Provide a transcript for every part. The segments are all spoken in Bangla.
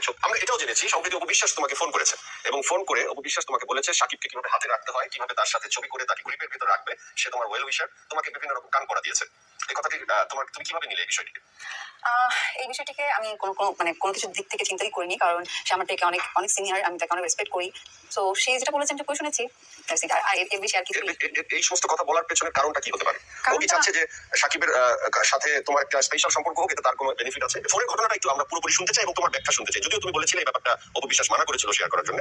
ছবি আমরা এটাও জেনেছি, সম্প্রতি অপবিশ্বাস তোমাকে ফোন করেছে। এবং ফোন করে অপবিশ্বাস তোমাকে বলেছে, সাকিবকে কীভাবে হাতে রাখতে হয়, কীভাবে তার সাথে ছবি করে তাকে গ্রিপের ভিতরে রাখবে, সে তোমার ওয়েল উইশার তোমাকে বিভিন্ন রকম কান করা দিয়েছে। এই কথাটি তোমার তুমি কীভাবে নিলে এই বিষয়টিকে? এই বিষয়টিকে আমি কোনো কোনো মানে কোনো কিছুর দিক থেকে চিন্তাই করিনি কারণ সে আমার থেকে অনেক অনেক সিনিয়র আমি তাকে অনেক রেসপেক্ট করি। তো সে যেটা বলেছেন আমি শুনেছি। এর বেশি আর কিছু এই সমস্ত কথা বলার পেছনের কারণটা কি হতে পারে? ও কি চাচ্ছে যে সাকিবের সাথে তোমার একটা স্পেশাল সম্পর্ক হোক এতে তার কোনো বেনিফিট আছে? ফোনের ঘটনাটা একটু আমরা পুরোপুরি শুনতে চাই এবং তোমার ব্যাখ্যা শুনতে চাই। যদিও তুমি বলেছিলে এই ব্যাপারটা অপবিশ্বাস মানা করেছিল শেয়ার করার জন্য।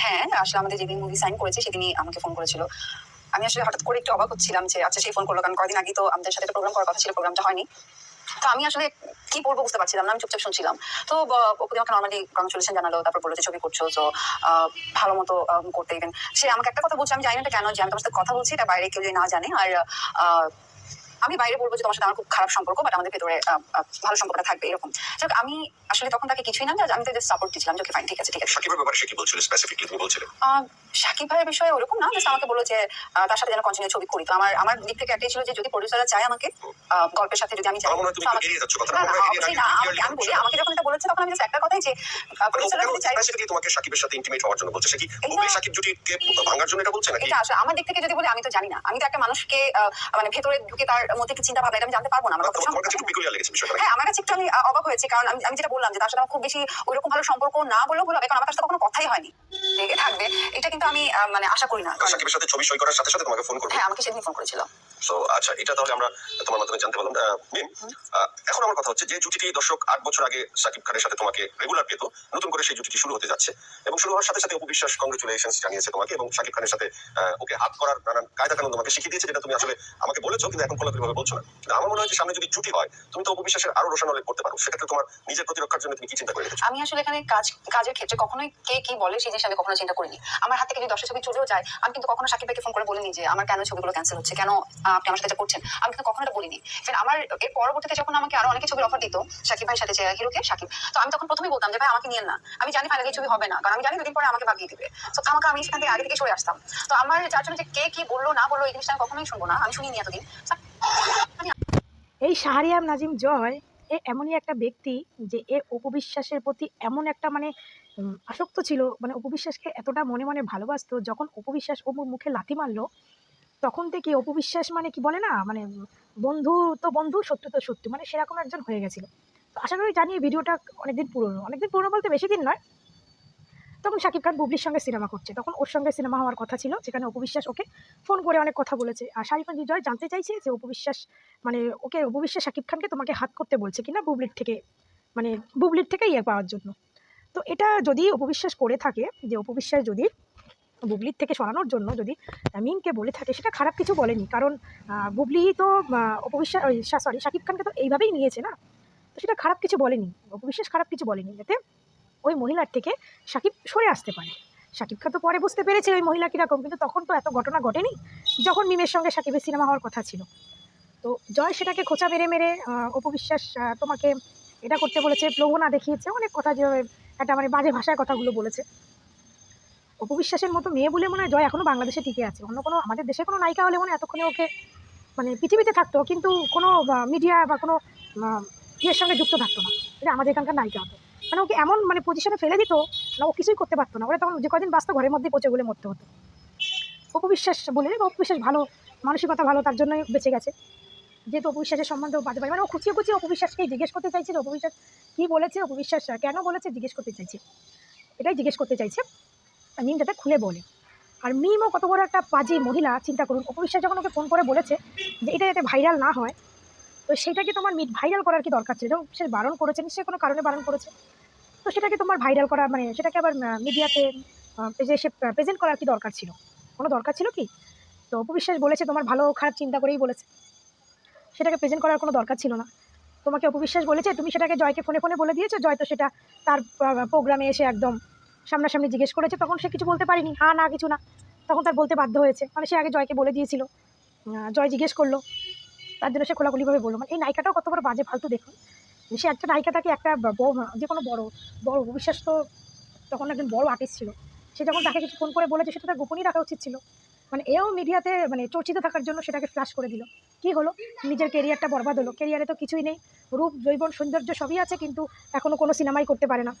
হ্যাঁ আসলে আমাদের যেদিন মুভি সাইন করেছে সেদিনই আমাকে ফোন করেছিল। আমি আসলে হঠাৎ করে একটু অবাক হচ্ছিলাম যে আচ্ছা সেই ফোন করল কারণ কদিন আগে তো আমাদের সাথে একটা প্রোগ্রাম করার কথা ছিল প্রোগ্রামটা হয়নি। তো আমি আসলে কি বলব বুঝতে পারছিলাম না আমি চুপচাপ শুনছিলাম। তো ওপরে আমাকে নর্মালি কংগ্রেচুলেশন জানালো তারপর বলেছে ছবি করছ তো ভালো মতো করতে ইভেন সে আমাকে একটা কথা বলছে আমি জানি না কেন যে আমি তোমার সাথে কথা বলছি এটা বাইরে কেউ যদি না জানে আর আমি বাইরে বলব যে তোমার সাথে আমার খুব খারাপ সম্পর্ক বাট আমাদের ভেতরে ভালো সম্পর্কটা থাকবে এরকম। যাক, আমি আসলে তখন তাকে কিছুই না আমি তো জাস্ট সাপোর্ট দিচ্ছিলাম যে ফাইন ঠিক আছে ঠিক আছে। সাকিবের ব্যাপারে সে কি বলছিল স্পেসিফিকলি তুমি বলছিলে? সাকিব ভাইয়ের বিষয়ে ওরকম না জাস্ট আমাকে বলল যে তার সাথে যেন কন্টিনিউ ছবি করি। তো আমার আমার দিক থেকে একটাই ছিল যে যদি প্রডিউসাররা চায় আমাকে গল্পের সাথে যদি আমি চাই মনে মনে আমি বলি আমাকে যখন এটা বলেছে তখন আমি just একটা কথাই যে প্রডিউসাররা যদি চাই স্পেসিফিকলি তোমাকে সাকিবের সাথে ইন্টিমেট হওয়ার জন্য বলছে? সে কি জুটিকে ভাঙার জন্য এটা বলছে নাকি? এটা আসলে আমার দিক থেকে যদি বলি আমি তো জানি না। আমি তো একটা মানুষকে মানে ভেতরে ঢুকে তার মধ্যে একটু চিন্তা ভাবনা এটা আমি জানতে পারব না। আমার কাছে একটু লেগেছে বিষয়টা হ্যাঁ আমার কাছে একটু আমি অবাক হয়েছি। কারণ আমি যেটা বললাম যে তার সাথে আমার খুব বেশি ওইরকম ভালো সম্পর্ক না বলেও বলবে কারণ আমার সাথে কখনো কথাই হয়নি। লেগে থাকবে এটা কিন্তু আমি মানে আশা করি না। সাকিবের সাথে ছবি সই করার সাথে সাথে তোমাকে ফোন করব। হ্যাঁ আমাকে সেদিন ফোন করেছিল। সো আচ্ছা এটা তাহলে আমরা তোমার মাধ্যমে জানতে পারলাম। এখন আমার কথা হচ্ছে যে জুটিটি দর্শক আট বছর আগে সাকিব খানের সাথে তোমাকে রেগুলার পেত, নতুন করে সেই জুটিটি শুরু হতে যাচ্ছে এবং শুরু হওয়ার সাথে সাথে কংগ্রেচুলেশন জানিয়েছে তোমাকে এবং সাকিব খানের সাথে ওকে হাত করার নানান কায়দা কানুন তোমাকে শিখিয়ে দিয়েছে, যেটা তুমি আসলে আমাকে বলেছ, কিন্তু এখন ভাবে বলছো না। কিন্তু আমার মনে হয় যে সামনে যদি জুটি হয়, তুমি তো অপবিশ্বাসের আরও রোশনালে করতে পারো। সেক্ষেত্রে তোমার নিজের প্রতিরক্ষার জন্য তুমি কি চিন্তা করে আমি আসলে এখানে কাজ, কাজের ক্ষেত্রে কখনোই কে কি বলে সেই জিনিস আমি কখনো চিন্তা করিনি। আমার হাত থেকে যদি দশটা ছবি চলেও যায়, আমি কিন্তু কখনো সাকিব ভাইকে ফোন করে বলিনি যে, আমার কেন ছবিগুলো ক্যান্সেল হচ্ছে? কেন আপনি আমার সাথে করছেন, আমি কিন্তু কখনো এটা বলিনি। Even আমার, এর পরবর্তীতে যখন আমাকে আরও অনেকে ছবির অফার দিত, সাকিব ভাইয়ের সাথে হিরোকে, সাকিব, তো আমি তখন প্রথমেই বলতাম যে, ভাই, আমাকে নিয়েন না। আমি জানি ফাইনালি ছবি হবে না, কারণ আমি জানি দুদিন পরে আমাকে ভাগিয়ে দিবে। তো আমাকে, আমি সেখান থেকে আগে থেকে সরে আসতাম। তো আমার যার জন্য যে কে কি বলল, না বলল, এই জিনিসটা আমি কখনোই শুনব না। আমি শুনিনি এতদিন। এই শাহরিয়ার নাজিম জয়, এ এমনই একটা ব্যক্তি যে এ অপবিশ্বাসের প্রতি এমন একটা মানে আসক্ত ছিল। মানে অপবিশ্বাসকে এতটা মনে মনে ভালোবাসতো, যখন অপবিশ্বাস অপুর মুখে লাথি মারলো তখন থেকে অপবিশ্বাস মানে কি বলে না? মানে বন্ধু তো বন্ধু সত্য তো সত্যি মানে সেরকম একজন হয়ে গেছিল। তো আশা করি জানি ভিডিওটা অনেকদিন পুরনো। অনেকদিন পুরনো বলতে বেশি দিন নয়। তখন শাকিব খান বুবলির সঙ্গে সিনেমা করছে। তখন ওর সঙ্গে সিনেমা হওয়ার কথা ছিল, যেখানে অপবিশ্বাস ওকে ফোন করে অনেক কথা বলেছে। আর শাহিফ খান জয় জানতে চাইছে যে অপবিশ্বাস মানে ওকে অপবিশ্বাস শাকিব খানকে তোমাকে হাত করতে বলছে কিনা বুবলির থেকে মানে বুবলির থেকে ইয়ে পাওয়ার জন্য। তো এটা যদি অপবিশ্বাস করে থাকে, যে অপবিশ্বাস যদি বুবলির থেকে সরানোর জন্য যদি মিমকে বলে থাকে, সেটা খারাপ কিছু বলেনি। কারণ বুবলি তো অপবিশ্বাস সরি শাকিব খানকে তো এইভাবেই নিয়েছে না? তো সেটা খারাপ কিছু বলেনি। অপবিশ্বাস খারাপ কিছু বলেনি। যাতে ওই মহিলার থেকে সাকিব সরে আসতে পারে। সাকিব খান তো পরে বুঝতে পেরেছে ওই মহিলা কীরকম, কিন্তু তখন তো এত ঘটনা ঘটেনি যখন মিমের সঙ্গে সাকিবের সিনেমা হওয়ার কথা ছিল। তো জয় সেটাকে খোঁচা মেরে মেরে অপবিশ্বাস তোমাকে এটা করতে বলেছে প্রবণা দেখিয়েছে, অনেক কথা যে একটা মানে বাজে ভাষায় কথাগুলো বলেছে। অপবিশ্বাসের মতো মেয়ে বলে মনে হয় জয় এখনও বাংলাদেশে টিকে আছে। অন্য কোনো আমাদের দেশে কোনো নায়িকা হলে মনে হয় এতক্ষণে ওকে মানে পৃথিবীতে থাকতো, কিন্তু কোনো মিডিয়া বা কোনো ইয়ের সঙ্গে যুক্ত থাকতো না। এটা আমাদের এখানকার নায়িকা হতো। মানে ওকে এমন মানে পজিশনে ফেলে দিত না ও কিছুই করতে পারতো না। ওরা তখন যে কদিন বাঁচতো ঘরের মধ্যে পচে বলে মরতে হতো। অপবিশ্বাস বলে অপবিশ্বাস ভালো, মানসিকতা ভালো, তার জন্যই বেঁচে গেছে। যেহেতু অপবিশ্বাসের সম্বন্ধেও বাজে পারে মানে ও খুঁচিয়ে খুঁচিয়ে অপবিশ্বাসকেই জিজ্ঞেস করতে চাইছে অপবিশ্বাস কী বলেছে অপবিশ্বাস? কেন বলেছে? জিজ্ঞেস করতে চাইছে। এটাই জিজ্ঞেস করতে চাইছে। মিম যাতে খুলে বলে। আর মিমও কত বড় একটা পাজি মহিলা, চিন্তা করুন। অপবিশ্বাস যখন ওকে ফোন করে বলেছে যে এটা যাতে ভাইরাল না হয়, তো সেটাকে তোমার মিট ভাইরাল করার কি দরকার ছিল? সে বারণ করেছে নিশ্চয়ই কোনো কারণে বারণ করেছে? তো সেটাকে তোমার ভাইরাল করা মানে সেটাকে আবার মিডিয়াতে এসে প্রেজেন্ট করার কি দরকার ছিল? কোনো দরকার ছিল কি? তো অপবিশ্বাস বলেছে, তোমার ভালো খারাপ চিন্তা করেই বলেছে। সেটাকে প্রেজেন্ট করার কোনো দরকার ছিল না। তোমাকে অপবিশ্বাস বলেছে, তুমি সেটাকে জয়কে ফোনে ফোনে বলে দিয়েছ, জয় তো সেটা তার প্রোগ্রামে এসে একদম সামনাসামনি জিজ্ঞেস করেছে, তখন সে কিছু বলতে পারেনি। হ্যাঁ না, কিছু না। তখন তার বলতে বাধ্য হয়েছে। মানে সে আগে জয়কে বলে দিয়েছিল। জয় জিজ্ঞেস করল। তার জন্য সে খোলাখুলিভাবে বলল। মানে এই নায়িকাটাও কত বড় বাজে, ফালতু দেখুন। সে একটা নায়িকা, তাকে একটা যে কোনো বড় বড় তো তখন একজন বড় আর্টিস্ট ছিল। সে যখন তাকে কিছু ফোন করে বলেছে, সেটা তার গোপনই রাখা উচিত ছিল। মানে এও মিডিয়াতে মানে চর্চিত থাকার জন্য সেটাকে ফ্ল্যাশ করে দিল। কি হলো? নিজের কেরিয়ারটা বরবাদ হলো। কেরিয়ারে তো কিছুই নেই। রূপ জৈবন সৌন্দর্য সবই আছে, কিন্তু এখনও কোনো সিনেমাই করতে পারে না।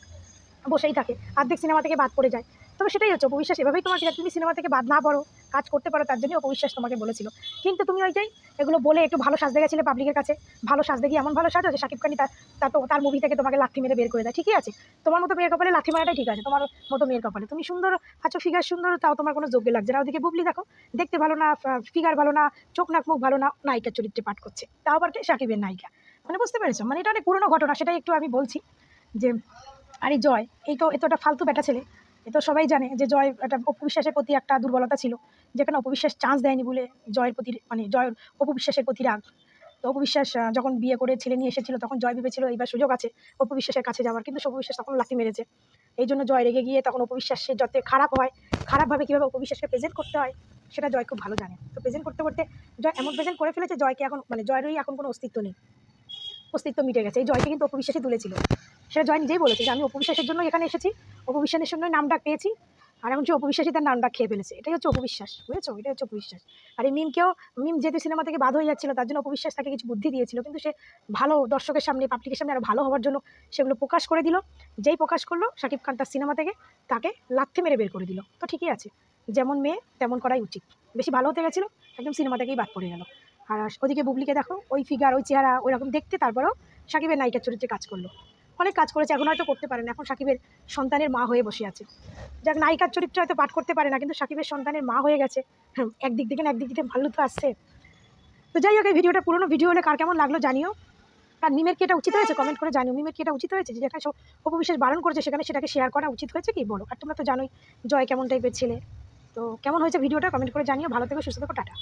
বসেই থাকে। অর্ধেক সিনেমা থেকে বাদ পড়ে যায়। তবে সেটাই হচ্ছে অপবিশ্বাস। এভাবেই তোমাকে তুমি সিনেমা থেকে বাদ না পড়ো, কাজ করতে পারো তার জন্যই অপবিশ্বাস তোমাকে বলেছিল। কিন্তু তুমি ওই যাই এগুলো বলে একটু ভালো সাজতে গেছিলে পাবলিকের কাছে, ভালো সাজতে গিয়ে এমন ভালো সাজো যে শাকিব খানি তার তার মুভি থেকে তোমাকে লাথি মেরে বের করে দেয়। ঠিকই আছে? তোমার মতো মেয়ের কপালে লাথি মারাটাই ঠিক আছে, তোমার মতো মেয়ের কপালে। তুমি সুন্দর আছো ফিগার সুন্দর, তাও তোমার কোনো যোগ্য লাগছে না। ওদিকে বুবলি দেখো, দেখতে ভালো না ফিগার ভালো না, চোখ নাক মুখ ভালো না, নায়িকার চরিত্রে পাঠ করছে। তাও আবার কে? শাকিবের নায়িকা। মানে বুঝতে পেরেছ? মানে এটা অনেক পুরনো ঘটনা, সেটাই একটু আমি বলছি যে আরে জয়, এই তো, এ তো একটা ফালতু বেটা ছেলে। এ তো সবাই জানে যে জয় একটা অপবিশ্বাসের প্রতি একটা দুর্বলতা ছিল। যেখানে অপবিশ্বাস চান্স দেয়নি বলে জয়ের প্রতি মানে জয়ের অপবিশ্বাসের প্রতি রাগ। তো অপবিশ্বাস যখন বিয়ে করে ছেলে নিয়ে এসেছিল, তখন জয় ভেবেছিল, এইবার সুযোগ আছে অপবিশ্বাসের কাছে যাওয়ার। কিন্তু অপবিশ্বাস তখন লাথি মেরেছে। এই জন্য জয় রেগে গিয়ে তখন অপবিশ্বাসের যাতে খারাপ হয়, খারাপভাবে কীভাবে অপবিশ্বাসকে প্রেজেন্ট করতে হয়, সেটা জয় খুব ভালো জানে। তো প্রেজেন্ট করতে করতে জয় এমন প্রেজেন্ট করে ফেলেছে, জয়কে এখন মানে জয়েরই এখন কোনো অস্তিত্ব নেই। অস্তিত্ব মিটে গেছে। এই জয়কে কিন্তু অপবিশ্বাসই তুলেছিল। সেটা জয় নিজেই বলেছে যে আমি অপবিশ্বাসের জন্য এখানে এসেছি, অপবিশ্বাসের জন্য নাম ডাক পেয়েছি, আর এখন যে অপবিশ্বাসী তার নাম ডাক খেয়ে ফেলেছে। এটাই হচ্ছে অপবিশ্বাস, বুঝেছ? এটাই হচ্ছে অপবিশ্বাস। আর এই মিমকেও, মিম যেহেতু সিনেমা থেকে বাদ হয়ে যাচ্ছিল, তার জন্য অপবিশ্বাস তাকে কিছু বুদ্ধি দিয়েছিল, কিন্তু সে ভালো দর্শকের সামনে পাবলিকের সামনে আরও ভালো হওয়ার জন্য সেগুলো প্রকাশ করে দিল। যেই প্রকাশ করল, শাকিব খান তার সিনেমা থেকে তাকে লাথি মেরে বের করে দিল। তো ঠিকই আছে, যেমন মেয়ে, তেমন করাই উচিত। বেশি ভালো হতে গেছিল, একদম সিনেমা থেকেই বাদ পড়ে গেল। আর ওদিকে বুবলিকে দেখো, ওই ফিগার ওই চেহারা, ওই রকম দেখতে তারপরেও সাকিবের নায়িকার চরিত্রে কাজ করল। অনেক কাজ করেছে, এখন হয়তো করতে পারে না। এখন সাকিবের সন্তানের মা হয়ে বসে আছে। যাক, নায়িকার চরিত্র হয়তো পাঠ করতে পারে না, কিন্তু সাকিবের সন্তানের মা হয়ে গেছে। হ্যাঁ একদিক থেকে না একদিক থেকে ভালো তো আসছে। তো যাই হোক, এই ভিডিওটা পুরোনো ভিডিও হলে কার কেমন লাগল জানিও। আর মিমের কি এটা উচিত হয়েছে? কমেন্ট করে জানিও। মিমের কি এটা উচিত হয়েছে? যেখানে সব অপবিশ্বাস বারণ করেছে, সেখানে সেটাকে শেয়ার করা উচিত হয়েছে কি? বলো। আর তোমরা তো জানোই, জয় কেমন টাইপের ছেলে। তো কেমন হয়েছে ভিডিওটা? কমেন্ট করে জানিও। ভালো থেকো, সুস্থ থেকো, টাটা।